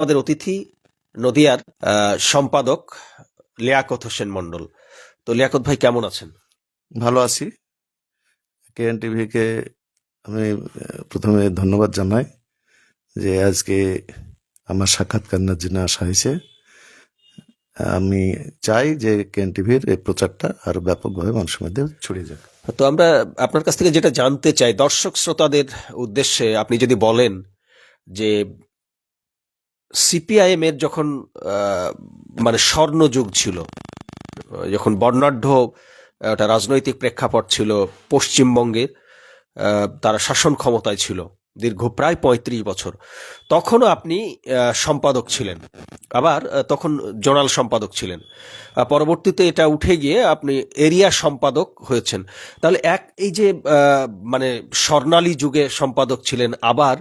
আমাদের অতিথি নদিয়ার সম্পাদক লিয়াকত হোসেন মন্ডল তো লিয়াকত ভাই কেমন আছেন? ভালো আছি। কেএন টিভিকে আমি প্রথমে ধন্যবাদ জানাই যে আজকে আমার সাক্ষাৎকার নেওয়ার জন্য আসা হয়েছে। আমি চাই যে কেএন টিভির এই প্রচারটা আরও ব্যাপকভাবে মানুষের মধ্যে ছড়িয়ে যাক। তো আমরা আপনার কাছ থেকে যেটা জানতে চাই দর্শক শ্রোতাদের উদ্দেশ্যে আপনি যদি বলেন যে সিপিআইএম এর যখন মানে স্বর্ণযুগ ছিল, যখন বর্ণাঢ্য একটা রাজনৈতিক প্রেক্ষাপট ছিল পশ্চিমবঙ্গের তারা শাসন ক্ষমতায় ছিল। দীর্ঘ প্রায় পঁয়ত্রিশ বছর। তখনও আপনি সম্পাদক ছিলেন। আবার তখন জোনাল সম্পাদক ছিলেন। পরবর্তীতে এটা উঠে গিয়ে আপনি এরিয়া সম্পাদক হয়েছেন। তাহলে এক, এই যে মানে স্বর্ণালী যুগে সম্পাদক ছিলেন আবার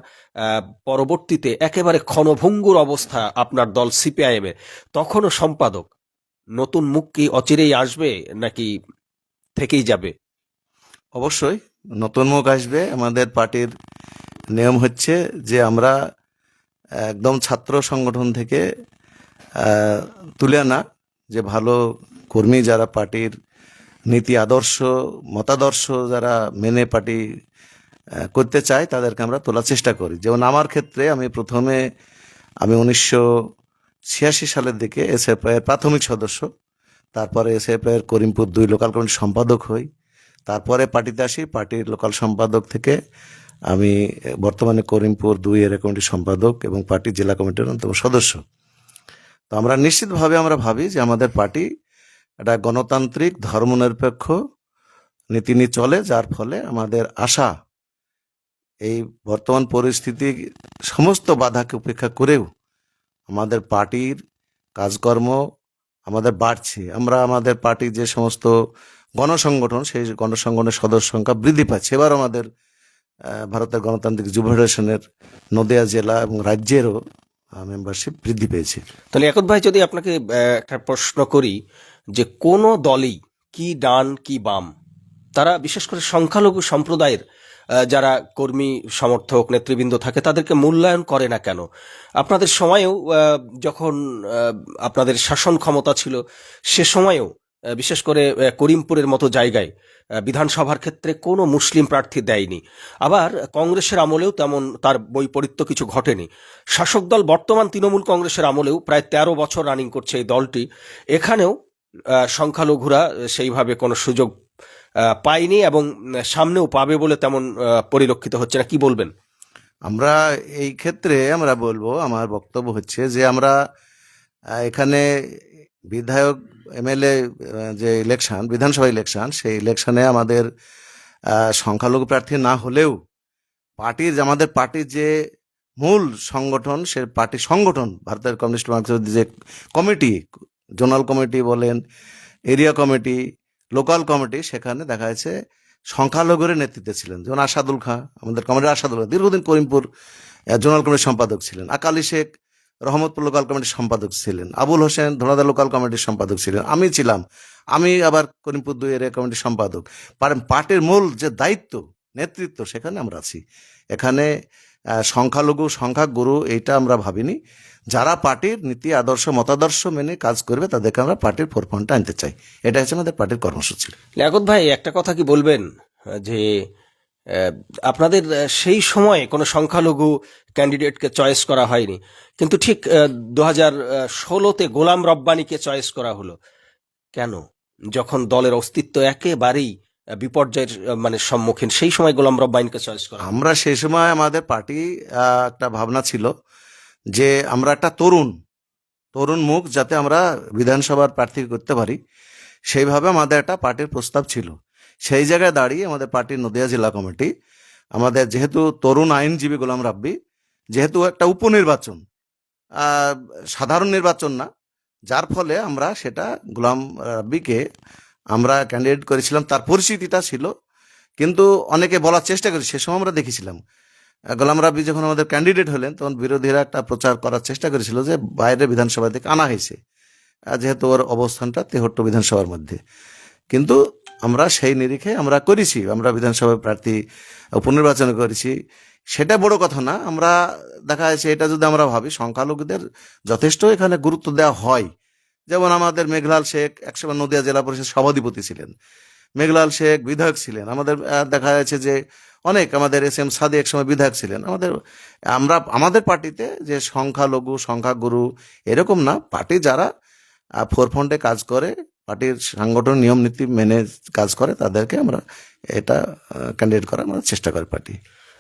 পরবর্তীতে একেবারে ক্ষণভঙ্গুর অবস্থা আপনার দল সিপিআইএম, তখনও সম্পাদক। নতুন মুখ কি অচিরেই আসবে নাকি থেকেই যাবে? অবশ্যই, নতুন মুখ আসবে। আমাদের পার্টির নিয়ম হচ্ছে যে আমরা একদম ছাত্র সংগঠন থেকে তুলে আনা যে ভালো কর্মী যারা পার্টির নীতি আদর্শ, মতাদর্শ যারা মেনে পার্টি করতে চায় তাদেরকে আমরা তোলার চেষ্টা করি। যেমন আমার ক্ষেত্রে আমি প্রথমে, আমি উনিশশো ছিয়াশি সালের দিকে এসএফআই এর প্রাথমিক সদস্য, তারপরে এসএফআই এর করিমপুর দুই লোকাল কমিটির সম্পাদক হই, তারপরে পার্টিতে আসি, পার্টির লোকাল সম্পাদক থেকে আমি বর্তমানে করিমপুর দুই এর কমিটির সম্পাদক এবং পার্টি জেলা কমিটির অন্যতম সদস্য। তো আমরা নিশ্চিতভাবে আমরা ভাবি যে আমাদের পার্টি একটা গণতান্ত্রিক, ধর্মনিরপেক্ষ নীতি নিয়ে চলে, যার ফলে আমাদের আশা এই বর্তমান পরিস্থিতি সমস্ত বাধাকে উপেক্ষা করেও আমাদের পার্টির কাজকর্ম আমাদের বাড়ছে। আমরা আমাদের পার্টির যে সমস্ত গণসংগঠন, সেই গণসংগঠনের সদস্য সংখ্যা বৃদ্ধি পাচ্ছে। এবার আমাদের ভারতের গণতান্ত্রিক যুব ফেডারেশনের নদিয়া জেলা এবং রাজ্যেরও মেম্বারশিপ বৃদ্ধি পেয়েছে। তাহলে একত ভাই, যদি আপনাকে একটা প্রশ্ন করি যে কোন দলই কি ডান, কি বাম? তারা বিশেষ করে সংখ্যালঘু সম্প্রদায়ের যারা কর্মী, সমর্থক, নেতৃবৃন্দ থাকে, তাদেরকে মূল্যায়ন করে না কেন? আপনাদের সময়েও যখন আপনাদের শাসন ক্ষমতা ছিল, সে সময়েও বিশেষ করে করিমপুরের মতো জায়গায় বিধানসভার ক্ষেত্রে কোনো মুসলিম প্রার্থী দেয়নি। আবার কংগ্রেসের আমলেও তেমন তার বৈপরীত্য কিছু ঘটেনি। শাসক দল বর্তমান তৃণমূল কংগ্রেসের আমলেও প্রায় তেরো বছর রানিং করছে এই দলটি। এখানেও সংখ্যালঘুরা সেইভাবে কোনো সুযোগ পায়নি এবং সামনেও পাবে বলে তেমন পরিলক্ষিত হচ্ছে না। কি বলবেন? আমরা এই ক্ষেত্রে আমরা বলব, আমার বক্তব্য হচ্ছে যে আমরা এখানে বিধায়ক এমএলএ যে ইলেকশন বিধানসভা ইলেকশন সেই ইলেকশনে আমাদের সংখ্যালঘু প্রার্থী না হলেও পার্টির আমাদের পার্টির যে মূল সংগঠন, সে পার্টি সংগঠন, ভারতের কমিউনিস্ট মার্কসবাদী যে কমিটি, জোনাল কমিটি বলেন, এরিয়া কমিটি, লোকাল কমিটি, সেখানে দেখা যাচ্ছে সংখ্যালঘুর নেতৃত্বে ছিলেন। যেমন আসাদুল খাঁ, আমাদের কমিটির আসাদুল খাঁ, দীর্ঘদিন করিমপুর জোনাল কমিটির সম্পাদক ছিলেন। আকালি শেখ রহমতপুর লোকাল কমিটির সম্পাদক ছিলেন। আবুল হোসেন ধনাদা লোকাল কমিটির সম্পাদক ছিলেন। আমি ছিলাম। আমি আবার করিমপুর দুই এরিয়া কমিটির সম্পাদক। পার- পার্টির মূল যে দায়িত্ব, নেতৃত্ব, সেখানে আমরা আছি। এখানে সংখ্যালঘু, সংখ্যাগুরু, এইটা আমরা ভাবিনি। যারা পার্টির নীতি, আদর্শ, মতাদর্শ মেনে কাজ করবে, তাদেরকে আমরা পার্টির ফোরফ্রন্টে আনতে চাই। এটা হচ্ছে আমাদের পার্টির কর্মসূচি। লিয়াকত ভাই, একটা কথা কি বলবেন? যে আপনাদের সেই সময়ে কোনো সংখ্যালঘু ক্যান্ডিডেটকে চয়েস করা হয়নি। কিন্তু ঠিক দু হাজার ষোলোতে গোলাম রব্বানিকে চয়েস করা হলো। কেন? যখন দলের অস্তিত্ব একেবারেই বিপর্যয়ের মানে সম্মুখীন, সেই সময় গোলাম রব্বানিকে চয়েস করা আমরা সেই সময় আমাদের পার্টি একটা ভাবনা ছিল যে আমরা একটা তরুণ তরুণ মুখ যাতে আমরা বিধানসভার প্রার্থী করতে পারি। সেইভাবে আমাদের একটা পার্টির প্রস্তাব ছিল। সেই জায়গায় দাঁড়িয়ে আমাদের পার্টির নদিয়া জেলা কমিটি, আমাদের যেহেতু তরুণ আইনজীবী গোলাম রাব্বি, যেহেতু একটা উপনির্বাচন সাধারণ নির্বাচন না, যার ফলে আমরা সেটা গোলাম রাব্বিকে আমরা ক্যান্ডিডেট করেছিলাম, তার পরিস্থিতিটা ছিল। কিন্তু অনেকে বলার চেষ্টা করি সে সময় আমরা দেখেছিলাম গোলাম রাব্বি যখন আমাদের ক্যান্ডিডেট হলেন, তখন বিরোধীরা একটা প্রচার করার চেষ্টা করেছিল যে বাইরে বিধানসভা থেকে আনা হয়েছে যেহেতু ওর অবস্থানটা তেহট্ট বিধানসভার মধ্যে। কিন্তু আমরা সেই নিরিখে আমরা করেছি, আমরা বিধানসভা প্রার্থী উপনির্বাচন করেছি। সেটা বড় কথা না, আমরা দেখা যাচ্ছে এটা যদি আমরা ভাবি, সংখ্যালঘুদের যথেষ্ট এখানে গুরুত্ব দেওয়া হয়। যেমন আমাদের মেঘলাল শেখ, একসময় নদিয়া জেলা পরিষদ সভাধিপতি ছিলেন। মেঘলাল শেখ বিধায়ক ছিলেন। আমাদের দেখা যাচ্ছে যে অনেক আমাদের এস এম সাদি একসময় বিধায়ক ছিলেন। আমাদের, আমরা, আমাদের পার্টিতে যে সংখ্যালঘু, সংখ্যাগুরু এরকম না, পার্টি যারা ফোরফ্রন্টে কাজ করে পার্টির সাংগঠন নিয়ম নীতি মেনে কাজ করে, তাদেরকে আমরা এটা ক্যান্ডিডেট করার আমরা চেষ্টা করি পার্টি।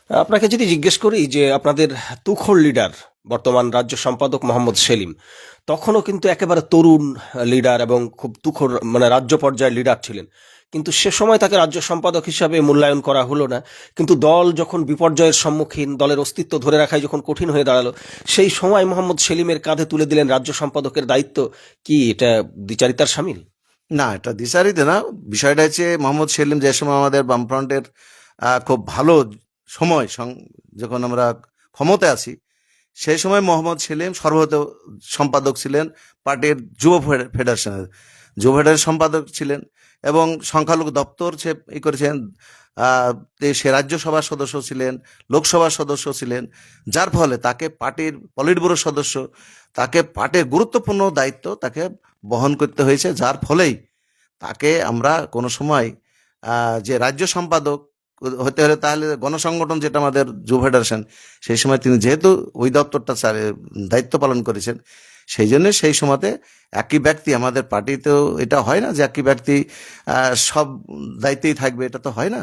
আপনাকে যদি জিজ্ঞেস করি যে আপনাদের তুখর লিডার বর্তমান রাজ্য সম্পাদক মোহাম্মদ সেলিম, তখনও কিন্তু একেবারে তরুণ লিডার এবং খুব তুখর মানে রাজ্য পর্যায়ের লিডার ছিলেন। কিন্তু সে সময় তাকে রাজ্য সম্পাদক হিসাবে মূল্যায়ন করা হলো না। কিন্তু দল যখন বিপর্যয়ের সম্মুখীন, দলের অস্তিত্ব ধরে রাখাই যখন কঠিন হয়ে দাঁড়াল, সেই সময় মোহাম্মদ সেলিমের কাঁধে তুলে দিলেন রাজ্য সম্পাদকের দায়িত্ব। কি এটা দ্বিচারিতার সামিল? না, এটা দিশারিতে না। বিষয়টা হচ্ছে মোহাম্মদ সেলিম যে সময় আমাদের বামফ্রন্টের খুব ভালো সময় যখন আমরা ক্ষমতায় আছি সেই সময় মোহাম্মদ সেলিম সর্বত সম্পাদক ছিলেন পার্টির যুব ফেডারেশনের, যুব ফেডারেশন সম্পাদক ছিলেন এবং সংখ্যালঘু দপ্তর সে ই করেছেন সে রাজ্যসভার সদস্য ছিলেন, লোকসভার সদস্য ছিলেন, যার ফলে তাকে পার্টির পলিট ব্যুরোর সদস্য, তাকে পার্টির গুরুত্বপূর্ণ দায়িত্ব তাকে বহন করতে হয়েছে, যার ফলেই তাকে আমরা কোনো সময় যে রাজ্য সম্পাদক হতে হলে তাহলে গণসংগঠন যেটা আমাদের যুব ফেডারেশন, সেই সময় তিনি যেহেতু ওই দপ্তরটা দায়িত্ব পালন করেছেন, সেই জন্য সেই সময়তে একই ব্যক্তি আমাদের পার্টিতেও এটা হয় না যে একই ব্যক্তি সব দায়িত্বেই থাকবে, এটা তো হয় না।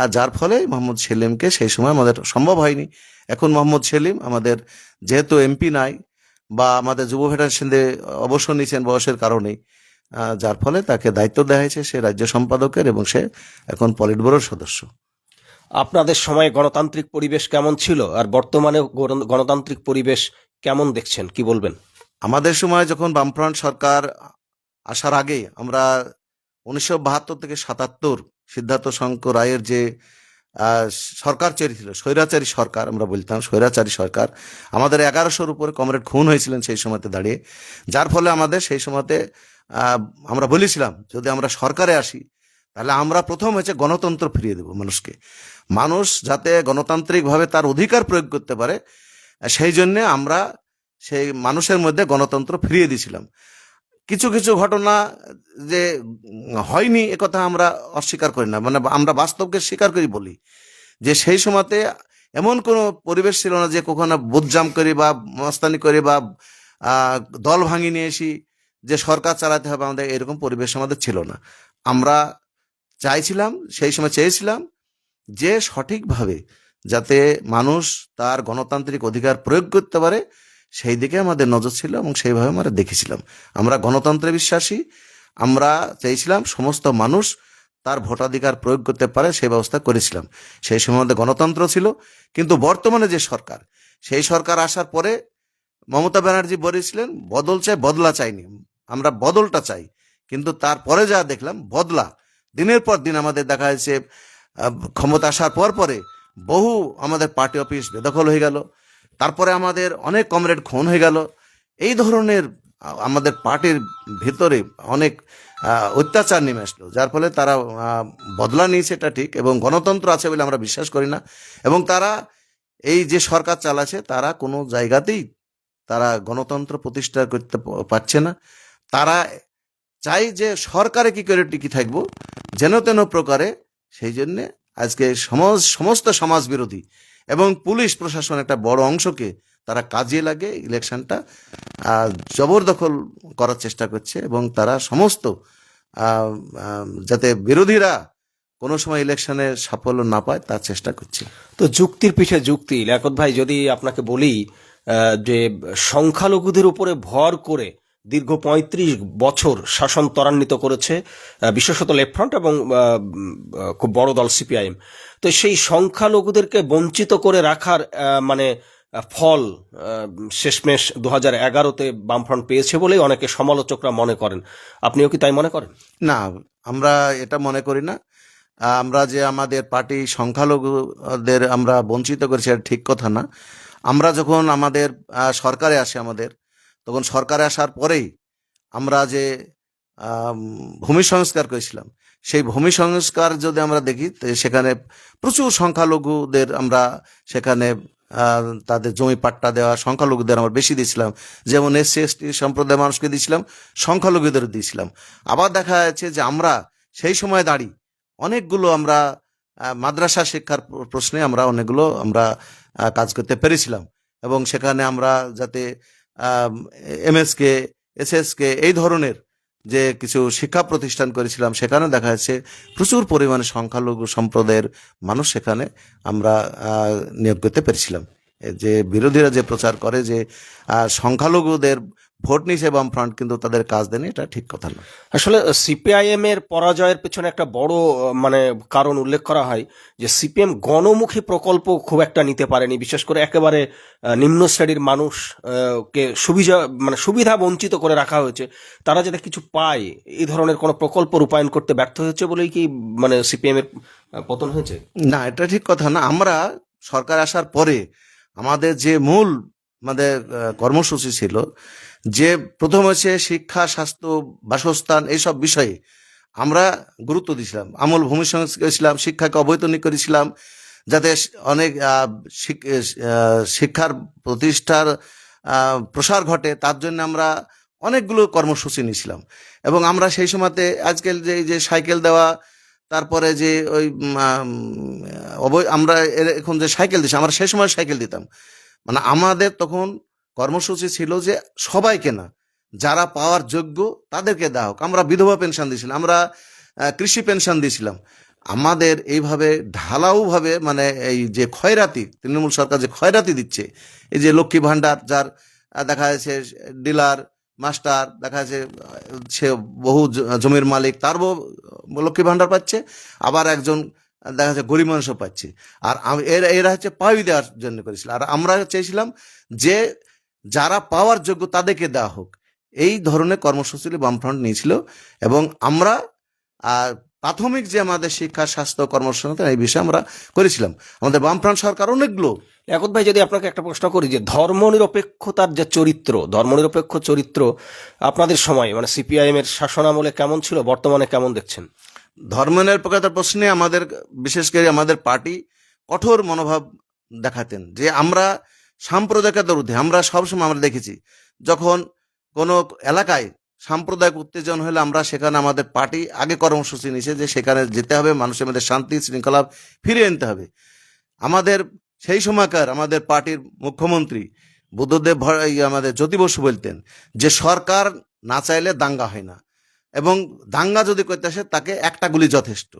আর যার ফলে মোহাম্মদ সেলিমকে সেই সময় আমাদের সম্ভব হয়নি। এখন মোহাম্মদ সেলিম আমাদের, যেহেতু এমপি নাই বা আমাদের যুব ফেডারেশন দিয়ে অবসর নিয়েছেন বয়সের কারণে যার ফলে তাকে দায়িত্ব দেওয়া হয়েছে সে রাজ্য সম্পাদকের এবং সে এখন পলিট ব্যুরোর সদস্য। আপনাদের সময়ে গণতান্ত্রিক পরিবেশ কেমন ছিল আর বর্তমানে গণ- গণতান্ত্রিক পরিবেশ কেমন দেখছেন? কি বলবেন? আমাদের সময় যখন বামফ্রন্ট সরকার আসার আগে আমরা উনিশশো বাহাত্তর থেকে সাতাত্তর সিদ্ধার্থ শঙ্কর রায়ের যে সরকার ছিল, স্বৈরাচারী সরকার আমরা বলতাম, স্বৈরাচারী সরকার। আমাদের এগারোশোর উপরে কমরেড খুন হয়েছিলেন সেই সময়তে দাঁড়িয়ে। যার ফলে আমাদের সেই সময়তে আমরা বলেছিলাম, যদি আমরা সরকারে আসি, তাহলে আমরা প্রথম হচ্ছে গণতন্ত্র ফিরিয়ে দেব মানুষকে। মানুষ যাতে গণতান্ত্রিকভাবে তার অধিকার প্রয়োগ করতে পারে, সেই জন্যে আমরা সেই মানুষের মধ্যে গণতন্ত্র ফিরিয়ে দিয়েছিলাম। কিছু কিছু ঘটনা যে হয়নি একথা আমরা অস্বীকার করি না। মানে আমরা বাস্তবকে স্বীকার করি বলি যে সেই সময়তে এমন কোনো পরিবেশ ছিল না যে কখনো বুদজাম করি বা মস্তানি করি বা দল ভাঙি নিয়ে এসি যে সরকার চালাতে হবে আমাদের, এরকম পরিবেশ আমাদের ছিল না। আমরা চাইছিলাম, সেই সময় চেয়েছিলাম যে সঠিকভাবে যাতে মানুষ তার গণতান্ত্রিক অধিকার প্রয়োগ করতে পারে সেই দিকে আমাদের নজর ছিল এবং সেইভাবে আমরা দেখেছিলাম। আমরা গণতন্ত্রে বিশ্বাসী, আমরা চেয়েছিলাম সমস্ত মানুষ তার ভোটাধিকার প্রয়োগ করতে পারে সেই ব্যবস্থা করেছিলাম। সেই সময় আমাদের গণতন্ত্র ছিল, কিন্তু বর্তমানে যে সরকার, সেই সরকার আসার পরে মমতা ব্যানার্জি বলেছিলেন, বদল চাই, বদলা চাইনি। আমরা বদলটা চাই। কিন্তু তারপরে যা দেখলাম, বদলা। দিনের পর দিন আমাদের দেখা যাচ্ছে ক্ষমতা আসার পর পরে বহু আমাদের পার্টি অফিস বেদখল হয়ে গেল। তারপরে আমাদের অনেক কমরেড খুন হয়ে গেল। এই ধরনের আমাদের পার্টির ভেতরে অনেক অত্যাচার নেমে আসলো, যার ফলে তারা বদলা নিয়েছে এটা ঠিক এবং গণতন্ত্র আছে বলে আমরা বিশ্বাস করি না। এবং তারা এই যে সরকার চালাচ্ছে, তারা কোনো জায়গাতেই তারা গণতন্ত্র প্রতিষ্ঠা করতে পারছে না। তারা চাই যে সরকারে কি করে টিকি থাকব, যেন তেন প্রকারে, সেই জন্যে আজকে সমাজ, সমস্ত সমাজ বিরোধী এবং পুলিশ প্রশাসন একটা বড় অংশকে তারা কাজে লাগে ইলেকশনটা জবরদখল করার চেষ্টা করছে এবং তারা সমস্ত যাতে বিরোধীরা কোনো সময় ইলেকশনে সাফল্য না পায় তার চেষ্টা করছে। তো যুক্তির পিঠে যুক্তি। লিয়াকত ভাই, যদি আপনাকে বলি যে সংখ্যালঘুদের উপরে ভর করে দীর্ঘ পঁয়ত্রিশ বছর শাসন ত্বরান্বিত করেছে বিশেষত লেফট ফ্রন্ট এবং খুব বড় দল সিপিআইএম। তো সেই সংখ্যালঘুদেরকে বঞ্চিত করে রাখার মানে ফল শেষমেশ দু হাজার এগারোতে বামফ্রন্ট পেয়েছে বলেই অনেকে সমালোচকরা মনে করেন। আপনিও কি তাই মনে করেন? না, আমরা এটা মনে করি না। আমরা যে আমাদের পার্টি সংখ্যালঘুদের আমরা বঞ্চিত করেছি, এটা ঠিক কথা না। আমরা যখন আমাদের সরকারে আসে আমাদের তখন সরকারে আসার পরেই আমরা যে ভূমি সংস্কার করেছিলাম, সেই ভূমি সংস্কার যদি আমরা দেখি সেখানে প্রচুর সংখ্যালঘুদের আমরা সেখানে তাদের জমি পাট্টা দেওয়া সংখ্যালঘুদের আমরা বেশি দিয়েছিলাম। যেমন এসসি এসটি সম্প্রদায়ের মানুষকে দিয়েছিলাম সংখ্যালঘুদের দিয়েছিলাম। আবার দেখা যাচ্ছে যে আমরা সেই সময় দাঁড়িয়ে অনেকগুলো আমরা মাদ্রাসা শিক্ষার প্রশ্নে আমরা অনেকগুলো আমরা কাজ করতে পেরেছিলাম। এবং সেখানে আমরা যাতে এমএসকে এসএসকে এই ধরনের যে কিছু শিক্ষা প্রতিষ্ঠান করেছিলাম, সেখানে দেখা যাচ্ছে প্রচুর পরিমাণে সংখ্যালঘু সম্প্রদায়ের মানুষ সেখানে আমরা নিয়োগ করতে পেরেছিলাম। যে বিরোধীরা যে প্রচার করে যে সংখ্যালঘুদের ভোট নিছে বামফ্রন্ট কিন্তু তাদের কাজ দেয়নি এটা ঠিক কথা না। আসলে সিপিআইএম এর পরাজয়ের পেছনে একটা বড় মানে কারণ উল্লেখ করা হয় যে সিপিএম গণমুখী প্রকল্প খুব একটা নিতে পারেনি বিশেষ করে একেবারে নিম্ন শ্রেণির মানুষ কে সুবিধা মানে সুবিধা বঞ্চিত করে রাখা হয়েছে তারা যাতে কিছু পায় এই ধরনের কোনো প্রকল্প রূপায়ণ করতে ব্যর্থ হয়েছে বলেই কি মানে সিপিএম এর পতন হয়েছে? না এটা ঠিক কথা না আমরা সরকার আসার পরে আমাদের যে মূল আমাদের কর্মসূচি ছিল যে প্রথম হচ্ছে শিক্ষা, স্বাস্থ্য, বাসস্থান, এইসব বিষয়ে আমরা গুরুত্ব দিয়েছিলাম, আমল ভূমি সংস্কার শিক্ষাকে অবৈতনিক করেছিলাম, যাতে অনেক শিক্ষার প্রতিষ্ঠার প্রসার ঘটে, তার জন্য আমরা অনেকগুলো কর্মসূচি নিয়েছিলাম। এবং আমরা সেই সময়তে আজকাল যে যে সাইকেল দেওয়া, তারপরে যে ওই আমরা এখন যে সাইকেল দিছি আমরা সেই সময় সাইকেল দিতাম। মানে আমাদের তখন কর্মসূচি ছিল যে সবাইকে না, যারা পাওয়ার যোগ্য তাদেরকে দেওয়া হোক। আমরা বিধবা পেনশন দিয়েছিলাম, আমরা কৃষি পেনশন দিয়েছিলাম। আমাদের এইভাবে ঢালাওভাবে মানে এই যে ক্ষয়রাতি, তৃণমূল সরকার যে ক্ষয়রাতি দিচ্ছে, এই যে লক্ষ্মী ভাণ্ডার, যার দেখা যাচ্ছে ডিলার, মাস্টার, দেখা যাচ্ছে সে বহু জমির মালিক, তার লক্ষ্মী ভাণ্ডার পাচ্ছে, আবার একজন, দেখা যাচ্ছে গরিব মানুষও পাচ্ছে। আর এরা এরা হচ্ছে পাওয়ি দেওয়ার জন্য করেছিল। আর আমরা চেয়েছিলাম যে যারা পাওয়ার যোগ্য তাদেরকে দেওয়া হোক। এই ধরনের কর্মসূচি বামফ্রন্ট নিয়েছিল এবং আমরা আর প্রাথমিক যে আমাদের শিক্ষা স্বাস্থ্য কর্মসংস্থান এই বিষয়ে আমরা করেছিলাম। আমাদের বামফ্রন্ট সরকার অনেকগুলো। এখন ভাই যদি আপনাকে একটা প্রশ্ন করি যে ধর্মনিরপেক্ষতার যে চরিত্র ধর্মনিরপেক্ষ চরিত্র আপনাদের সময় মানে সিপিআইএম এর শাসনামলে কেমন ছিল বর্তমানে কেমন দেখছেন? ধর্মনিরপেক্ষতার প্রশ্নে আমাদের বিশেষ করে আমাদের পার্টি কঠোর মনোভাব দেখাতেন। যে আমরা সাম্প্রদায়িকতার ঊর্ধ্বে আমরা সবসময় আমরা দেখেছি, যখন কোনো এলাকায় সাম্প্রদায়িক উত্তেজন হলে আমরা সেখানে আমাদের পার্টি আগে কর্মসূচি নিয়েছে যে সেখানে যেতে হবে, মানুষের মধ্যে শান্তি, শৃঙ্খলা ফিরিয়ে আনতে হবে। আমাদের সেই সময়কার আমাদের পার্টির মুখ্যমন্ত্রী বুদ্ধদেব আমাদের জ্যোতি বসু বলতেন যে সরকার না চাইলে দাঙ্গা হয় না এবং দাঙ্গা যদি করতে আসে তাকে একটা গুলি যথেষ্ট।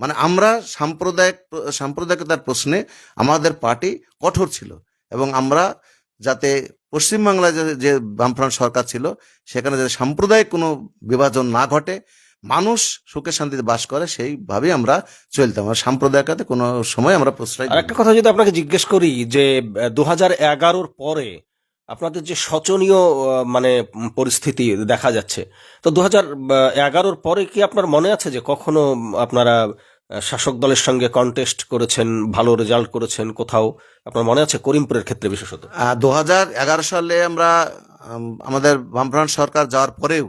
মানে আমরা সাম্প্রদায়িক, সাম্প্রদায়িকতার প্রশ্নে আমাদের পার্টি কঠোর ছিল। এবং আমরা যাতে পশ্চিমবাংলায় যে- বামফ্রন্ট সরকার ছিল, সেখানে যাতে সাম্প্রদায়িক কোনো বিভাজন না ঘটে, মানুষ সুখে শান্তিতে বাস করে, সেইভাবেই আমরা চলতাম। আর সাম্প্রদায়িকতাতে কোনো সময় আমরা প্রশ্রয় একটা কথা যদি আপনাকে জিজ্ঞেস করি যে দু হাজার এগারোর পরে আপনাদের যে শোচনীয় মানে পরিস্থিতি দেখা যাচ্ছে, তো দু হাজার এগারোর পরে কি আপনার মনে আছে যে কখনো আপনারা শাসক দলের সঙ্গে কন্টেস্ট করেছেন ভালো রেজাল্ট করেছেন কোথাও। আপনার মনে আছে করিমপুরের ক্ষেত্রে বিশেষত? দু হাজার এগারো সালে আমরা আমাদের বামফ্রন্ট সরকার যাওয়ার পরেও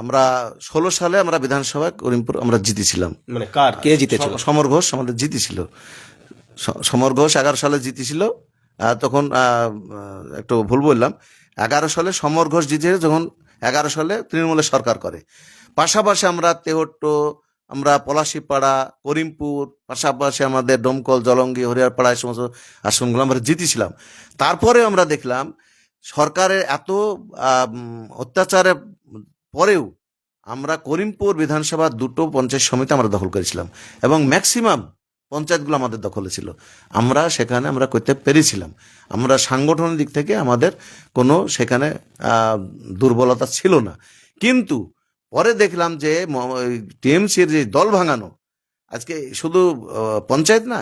আমরা ষোলো সালে আমরা বিধানসভায় করিমপুর আমরা জিতেছিলাম। মানে কার? কে জিতেছিল? সমর ঘোষ আমাদের জিতেছিল। সমর ঘোষ এগারো সালে জিতেছিল। তখন একটু ভুল বললাম। এগারো সালে সমর ঘোষ জিতেছিল যখন এগারো সালে তৃণমূলের সরকার করে। পাশাপাশি আমরা তেহট্ট আমরা পলাশিপাড়া, করিমপুর, পাশাপাশি আমাদের ডোমকল জলঙ্গি, হরিয়ারপাড়া, এই সমস্ত আসনগুলো আমরা জিতেছিলাম। তারপরে আমরা দেখলাম, সরকারের এত অত্যাচারের পরেও আমরা করিমপুর বিধানসভা দুটো পঞ্চায়েত সমিতি আমরা দখল করেছিলাম এবং ম্যাক্সিমাম পঞ্চায়েতগুলো আমাদের দখলে ছিল। আমরা সেখানে আমরা করতে পেরেছিলাম। আমরা সাংগঠনিক দিক থেকে আমাদের কোনো সেখানে দুর্বলতা ছিল না। কিন্তু পরে দেখলাম যে টিএমসির যে দল ভাঙানো, আজকে শুধু পঞ্চায়েত না,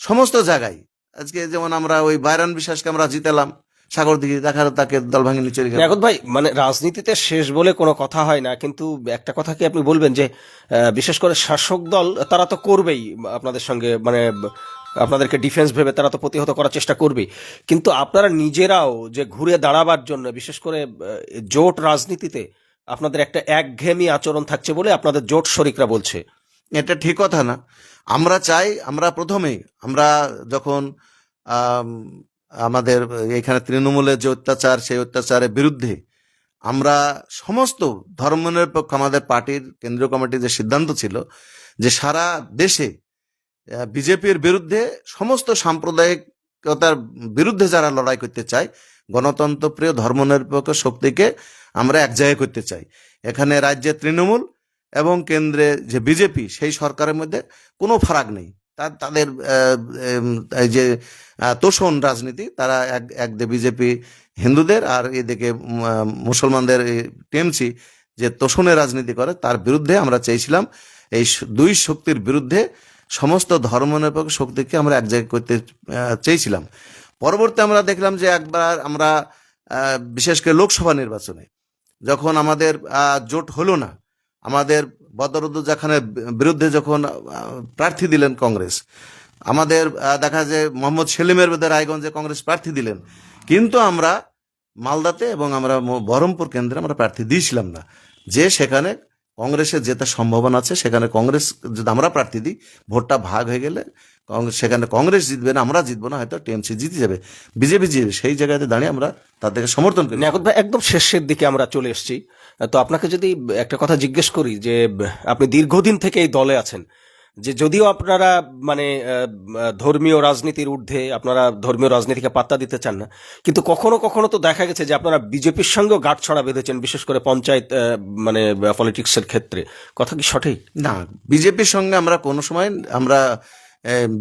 সমস্ত জায়গায়। আজকে যেমন আমরা ওই বাইরান বিশ্বাসকে আমরা জিতালাম, সাগর দিকে দেখার তাকে দল চলে গেল এখন ভাই মানে রাজনীতিতে শেষ বলে কোনো কথা হয় না, কিন্তু একটা কথা কি আপনি বলবেন যে বিশেষ করে শাসক দল, তারা তো করবেই, আপনাদের সঙ্গে মানে আপনাদেরকে ডিফেন্স ভেবে তারা তো প্রতিহত করার চেষ্টা করবেই। কিন্তু আপনারা নিজেরাও যে ঘুরে দাঁড়াবার জন্য, বিশেষ করে জোট রাজনীতিতে আপনাদের একটা একঘেয়েমি আচরণ থাকছে বলে আপনাদের জোট শরিকরা বলছে। এটা ঠিক কথা না। আমরা চাই, আমরা প্রথমেই, আমরা যখন আমাদের এখানে তৃণমূলের যে অত্যাচার, সেই অত্যাচারের বিরুদ্ধে আমরা সমস্ত ধর্মনিরপেক্ষ আমাদের পার্টির কেন্দ্রীয় কমিটির যে সিদ্ধান্ত ছিল, যে সারা দেশে বিজেপির বিরুদ্ধে সমস্ত সাম্প্রদায়িকতার বিরুদ্ধে যারা লড়াই করতে চায় গণতন্ত্রপ্রিয় ধর্মনিরপেক্ষ শক্তিকে আমরা এক জায়গায় করতে চাই। এখানে রাজ্যে তৃণমূল এবং কেন্দ্রে যে বিজেপি, সেই সরকারের মধ্যে কোনো ফারাক নেই। তা, তাদের এই যে তোষণ রাজনীতি, তারা এক এক বিজেপি হিন্দুদের আর এদিকে মুসলমানদের টিএমসি যে তোষণের রাজনীতি করে, তার বিরুদ্ধে আমরা চেয়েছিলাম এই দুই শক্তির বিরুদ্ধে সমস্ত ধর্মনিরপেক্ষ শক্তিকে আমরা এক জায়গায় করতে চেয়েছিলাম। পরবর্তী আমরা দেখলাম যে একবার আমরা বিশেষ করে লোকসভা নির্বাচনে যখন আমাদের জোট হলো না, আমাদের বদরুদ্দোজা খানের বিরুদ্ধে যখন প্রার্থী দিলেন কংগ্রেস, আমাদের দেখা যায় মোহাম্মদ সেলিমের বিরুদ্ধে রায়গঞ্জে কংগ্রেস প্রার্থী দিলেন, কিন্তু আমরা মালদাতে এবং আমরা বহরমপুর কেন্দ্রে আমরা প্রার্থী দিয়েছিলাম না, যে সেখানে কংগ্রেসের জেতার সম্ভাবনা আছে, সেখানে কংগ্রেস যদি আমরা প্রার্থী দিই, ভোটটা ভাগ হয়ে গেলে সেখানে কংগ্রেস জিতবে না আমরা জিতবো না হয়তো টিএমসি জিতে যাবে। বিজেপি জিতবে সেই জায়গাতে দাঁড়িয়ে আমরা তাদেরকে সমর্থন করি। নিয়াকত ভাই একদম শেষের দিকে আমরা চলে এসেছি। তো আপনাকে যদি একটা কথা জিজ্ঞেস করি যে আপনি দীর্ঘদিন থেকে এই দলে আছেন যে যদিও আপনারা মানে ধর্মীয় রাজনীতির ঊর্ধ্বে আপনারা ধর্মীয় রাজনীতিকে পাত্তা দিতে চান না কিন্তু কখনো কখনো তো দেখা গেছে যে আপনারা বিজেপির সঙ্গেও গাঁটছড়া বেঁধেছেন বিশেষ করে পঞ্চায়েত মানে পলিটিক্সের ক্ষেত্রে। কথা কি সঠিক? না বিজেপির সঙ্গে আমরা কোনো সময় আমরা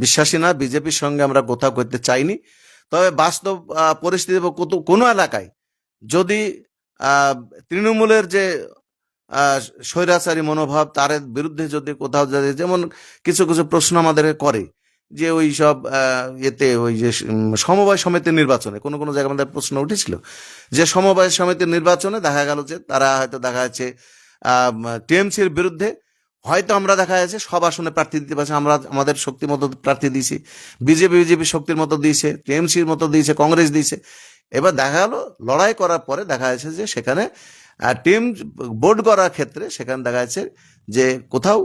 বিশ্বাসী না, বিজেপির সঙ্গে আমরা কোথাও করতে চাইনি। তবে বাস্তব পরিস্থিতি কোনো এলাকায় যদি তৃণমূলের যে স্বৈরাচারী মনোভাব, তার বিরুদ্ধে যদি কোথাও যদি, যেমন কিছু কিছু প্রশ্ন আমাদের করে, যে ওই সব এতে ওই যে সমবায় সমিতির নির্বাচনে, কোনো কোনো জায়গায় আমাদের প্রশ্ন উঠেছিল, যে সমবায় সমিতির নির্বাচনে দেখা গেল যে, তারা হয়তো দেখা যাচ্ছে টিএমসির বিরুদ্ধে হয়তো আমরা দেখা যাচ্ছে সব আসনে প্রার্থী দিতে পারছি, আমরা আমাদের শক্তির মতো প্রার্থী দিয়েছি, বিজেপি বিজেপি শক্তির মতো দিয়েছে, টিএমসির মতো দিয়েছে, কংগ্রেস দিয়েছে। এবার দেখা গেল, লড়াই করার পরে দেখা যাচ্ছে যে সেখানে টিম বোর্ড করার ক্ষেত্রে সেখানে দেখা যাচ্ছে যে কোথাও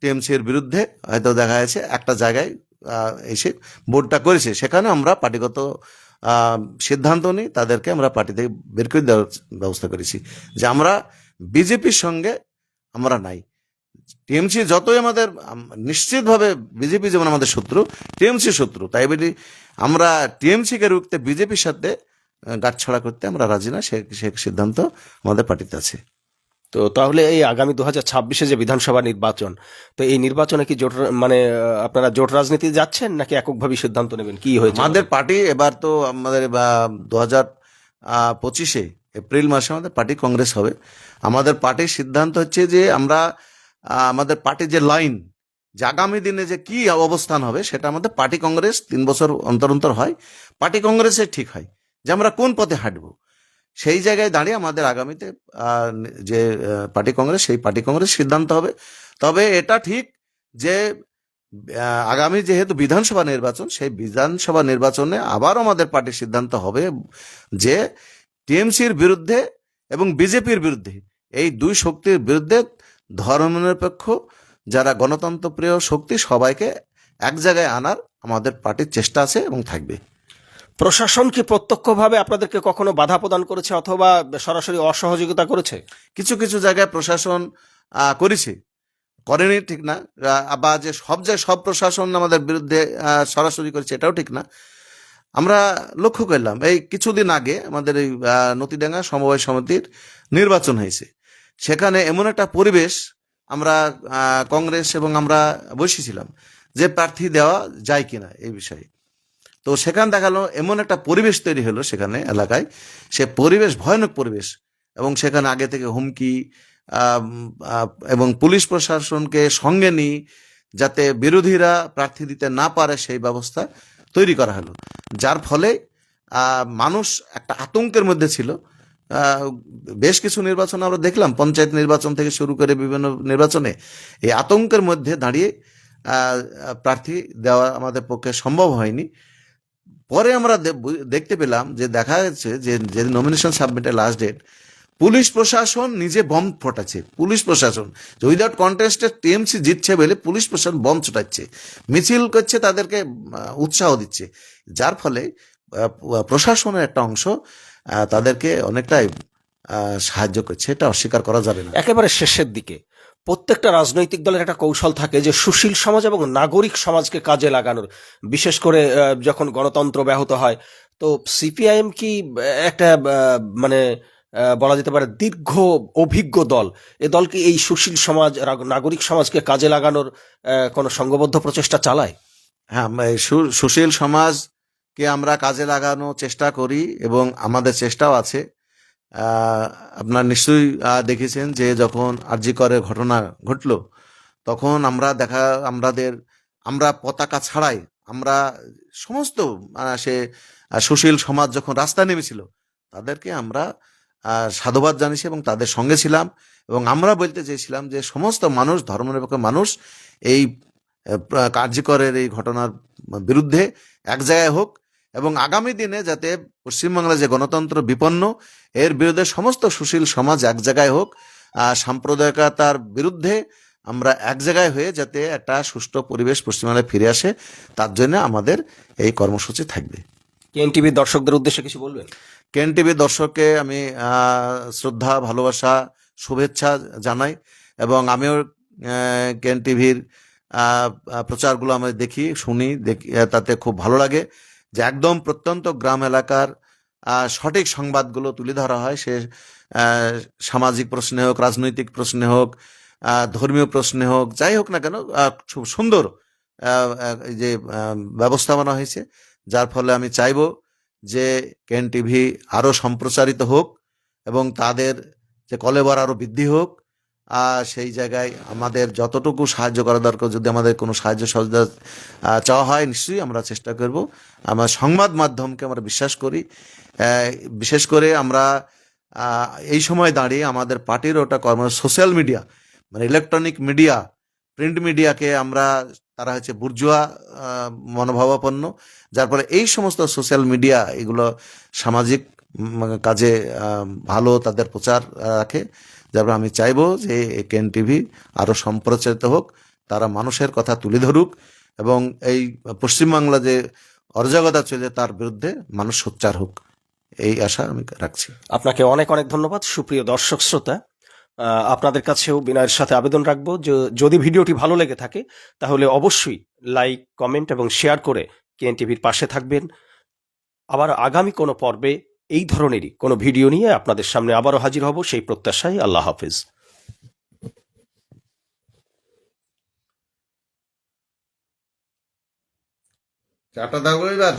টিএমসির বিরুদ্ধে হয়তো দেখা যাচ্ছে একটা জায়গায় এসে বোর্ডটা করেছে। সেখানে আমরা পার্টিগত সিদ্ধান্ত নিই তাদেরকে আমরা পার্টি থেকে বের করে দেওয়ার ব্যবস্থা করেছি যে আমরা বিজেপির সঙ্গে আমরা নাই। টিএমসি যতই আমাদের নিশ্চিতভাবে বিজেপি যেমন আমাদের শত্রু টিএমসি শত্রু। তাই বলি আমরা টিএমসিকে রুখতে বিজেপির সাথে গাঁটছড়া করতে আমরা রাজি না সে সে সিদ্ধান্ত আমাদের পার্টিতে আছে। তো তাহলে এই আগামী দু হাজার ছাব্বিশে যে বিধানসভা নির্বাচন তো এই নির্বাচনে কি জোট মানে আপনারা জোট রাজনীতি যাচ্ছেন নাকি এককভাবে সিদ্ধান্ত নেবেন? কি হয়েছে? আমাদের পার্টি এবার তো আমাদের দু হাজার পঁচিশে এপ্রিল মাসে আমাদের পার্টি কংগ্রেস হবে। আমাদের পার্টির সিদ্ধান্ত হচ্ছে যে আমরা আমাদের পার্টির যে লাইন, যে আগামী দিনে যে কি অবস্থান হবে, সেটা আমাদের পার্টি কংগ্রেস তিন বছর অন্তর অন্তর হয়। পার্টি কংগ্রেসে ঠিক হয় যে আমরা কোন পথে হাঁটবো। সেই জায়গায় দাঁড়িয়ে আমাদের আগামীতে যে পার্টি কংগ্রেস, সেই পার্টি কংগ্রেস সিদ্ধান্ত হবে। তবে এটা ঠিক যে আগামী যেহেতু বিধানসভা নির্বাচন, সেই বিধানসভা নির্বাচনে আবারও আমাদের পার্টির সিদ্ধান্ত হবে যে টিএমসির বিরুদ্ধে এবং বিজেপির বিরুদ্ধে, এই দুই শক্তির বিরুদ্ধে ধর্মনিরপেক্ষ যারা গণতন্ত্রপ্রিয় শক্তি সবাইকে এক জায়গায় আনার আমাদের পার্টির চেষ্টা আছে এবং থাকবে। প্রশাসন কি প্রত্যক্ষভাবে আপনাদেরকে কখনো বাধা প্রদান করেছে অথবা সরাসরি অসহযোগিতা করেছে? কিছু কিছু জায়গায় প্রশাসন করেছে। করেনি ঠিক না। বা যে সব জায়গায় সব প্রশাসন আমাদের বিরুদ্ধে সরাসরি করেছে এটাও ঠিক না। আমরা লক্ষ্য করলাম এই কিছুদিন আগে আমাদের এই নতিডাঙ্গা সমবায় সমিতির নির্বাচন হয়েছে। সেখানে এমন একটা পরিবেশ আমরা কংগ্রেস এবং আমরা বসেছিলাম যে প্রার্থী দেওয়া যায় কিনা এই বিষয়ে। তো সেখানে দেখাল, এমন একটা পরিবেশ তৈরি হলো সেখানে এলাকায়। সে পরিবেশ ভয়ানক পরিবেশ এবং সেখানে আগে থেকে হুমকি এবং পুলিশ প্রশাসনকে সঙ্গে নিয়ে যাতে বিরোধীরা প্রার্থী দিতে না পারে সেই ব্যবস্থা তৈরি করা হলো। যার ফলে মানুষ একটা আতঙ্কের মধ্যে ছিল। বেশ কিছু নির্বাচন আমরা দেখলাম। পঞ্চায়েত নির্বাচন থেকে শুরু করে বিভিন্ন নির্বাচনে এই আতঙ্কের মধ্যে দাঁড়িয়ে প্রার্থী দেওয়া আমাদের পক্ষে সম্ভব হয়নি। পরে আমরা দেখতে পেলাম যে দেখা যাচ্ছে যে যে নমিনেশন সাবমিটের লাস্ট ডেট পুলিশ প্রশাসন নিজে বম ফোটাচ্ছে। পুলিশ প্রশাসন উইদাউট কন্টেস্টেড টিএমসি জিতছে বলে পুলিশ প্রশাসন বম ছোটাচ্ছে। মিছিল করছে তাদেরকে উৎসাহ দিচ্ছে। যার ফলে প্রশাসনের একটা অংশ তাদেরকে অনেকটাই সাহায্য করছে। এটা অস্বীকার করা যাবে না। একেবারে শেষের দিকে প্রত্যেকটা রাজনৈতিক দলের একটা কৌশল থাকে যে সুশীল সমাজ এবং নাগরিক সমাজকে কাজে লাগানোর। বিশেষ করে যখন গণতন্ত্র ব্যাহত হয় তো সিপিআইএম কি একটা মানে বলা যেতে পারে দীর্ঘ অভিজ্ঞ দল। এ দল কি এই সুশীল সমাজ নাগরিক সমাজকে কাজে লাগানোর কোনো সংঘবদ্ধ প্রচেষ্টা চালায়? হ্যাঁ আমরা এই সমাজকে আমরা কাজে লাগানোর চেষ্টা করি এবং আমাদের চেষ্টাও আছে। আপনার নিশ্চয়ই দেখেছেন যে যখন আরজি করের ঘটনা ঘটলো, তখন আমরা দেখা, আমাদের, আমরা পতাকা ছাড়াই, আমরা সমস্ত সে সুশীল সমাজ যখন রাস্তা নেমেছিল, তাদেরকে আমরা সাধুবাদ জানিয়েছি এবং তাদের সঙ্গে ছিলাম এবং আমরা বলতে চেয়েছিলাম যে সমস্ত মানুষ, ধর্মনিরপেক্ষ মানুষ এই কার্যকরের এই ঘটনার বিরুদ্ধে এক জায়গায় হোক এবং আগামী দিনে যাতে পশ্চিমবাংলার যে গণতন্ত্র বিপন্ন এর বিরুদ্ধে সমস্ত সুশীল সমাজ এক জায়গায় হোক সাম্প্রদায়িকতার বিরুদ্ধে আমরা এক জায়গায় হয়ে যাতে একটা সুষ্ঠু পরিবেশ পশ্চিমবাংলায় ফিরে আসে তার জন্য আমাদের এই কর্মসূচি থাকবে। কেএন টিভির দর্শকদের উদ্দেশ্যে কিছু বলবেন? কেন টিভি দর্শককে আমি শ্রদ্ধা ভালোবাসা শুভেচ্ছা জানাই এবং আমিও কেন টিভির প্রচারগুলো আমি দেখি শুনি দেখি তাতে খুব ভালো লাগে। যে একদম প্রত্যন্ত গ্রাম এলাকার সঠিক সংবাদগুলো তুলে ধরা হয়। সে সামাজিক প্রশ্নে হোক, রাজনৈতিক প্রশ্নে হোক ধর্মীয় প্রশ্নে হোক, যাই হোক না কেন খুব সুন্দর যে ব্যবস্থাপনা হয়েছে। যার ফলে আমি চাইব যে কেন টিভি আরও সম্প্রচারিত হোক এবং তাদের যে কলেবর আরও বৃদ্ধি হোক সেই জায়গায় আমাদের যতটুকু সাহায্য করা দরকার, যদি আমাদের কোনো সাহায্য সহযোগিতা চাওয়া হয়, নিশ্চয়ই আমরা চেষ্টা করব। আমরা সংবাদ মাধ্যমকে আমরা বিশ্বাস করি। বিশেষ করে আমরা এই সময় দাঁড়িয়ে আমাদের পার্টির ওটা কর্ম, সোশ্যাল মিডিয়া মানে ইলেকট্রনিক মিডিয়া, প্রিন্ট মিডিয়াকে আমরা, তারা হচ্ছে বুর্জুয়া মনোভাবাপন্ন। যার ফলে এই সমস্ত সোশ্যাল মিডিয়া, এগুলো সামাজিক কাজে ভালো তাদের প্রচার রাখে। যার আমি চাইব যে কেন টিভি আরও সম্প্রচারিত হোক, তারা মানুষের কথা তুলে ধরুক এবং এই পশ্চিমবাংলা যে অরাজকতা চলে তার বিরুদ্ধে মানুষ সোচ্চার হোক। এই আশা আমি রাখছি। আপনাকে অনেক অনেক ধন্যবাদ, সুপ্রিয় দর্শক শ্রোতা। আপনাদের কাছেও বিনয়ের সাথে আবেদন রাখব। যে, যদি ভিডিওটি ভালো লেগে থাকে, তাহলে অবশ্যই লাইক, কমেন্ট এবং শেয়ার করে কেএন টিভির পাশে থাকবেন। আবার আগামী কোনো পর্বে এই ধরনেরই কোনো ভিডিও নিয়ে আপনাদের সামনে আবারও হাজির হব। সেই প্রত্যাশায় আল্লাহ হাফিজ। চাটা দাও এবার।